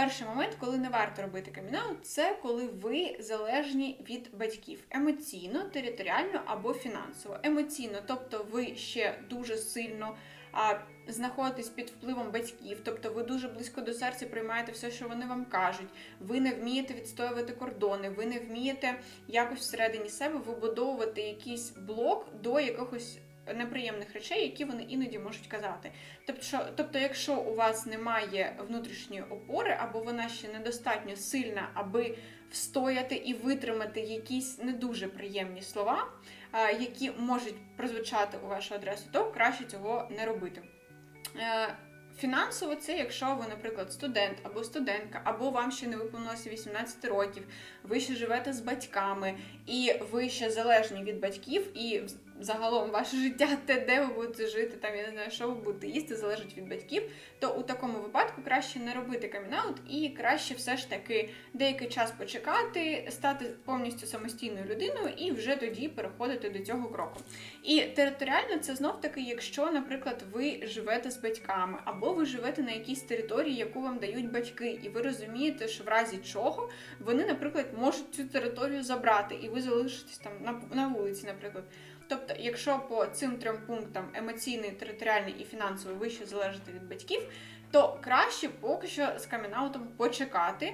Перший момент, коли не варто робити камінаут, це коли ви залежні від батьків емоційно, територіально або фінансово. Емоційно, тобто ви ще дуже сильно а, знаходитесь під впливом батьків, тобто ви дуже близько до серця приймаєте все, що вони вам кажуть. Ви не вмієте відстоювати кордони, ви не вмієте якось всередині себе вибудовувати якийсь блок до якихось неприємних речей, які вони іноді можуть казати. Тобто, що- тобто, якщо у вас немає внутрішньої опори, або вона ще недостатньо сильна, аби встояти і витримати якісь не дуже приємні слова, які можуть прозвучати у вашу адресу, то краще цього не робити. Е, Фінансово це, якщо ви, наприклад, студент або студентка, або вам ще не виповнилося 18 років, ви ще живете з батьками, і ви ще залежні від батьків, і загалом ваше життя, те, де ви будете жити, там я не знаю, що ви будете їсти, залежить від батьків, то у такому випадку краще не робити камінаут і краще все ж таки деякий час почекати, стати повністю самостійною людиною і вже тоді переходити до цього кроку. І територіально це знов таки, якщо, наприклад, ви живете з батьками, або ви живете на якійсь території, яку вам дають батьки, і ви розумієте, що в разі чого вони, наприклад, можуть цю територію забрати, і ви залишитесь там на, вулиці, наприклад. Тобто, якщо по цим трьом пунктам емоційний, територіальний і фінансовий вище залежати від батьків, то краще поки що з камінаутом почекати.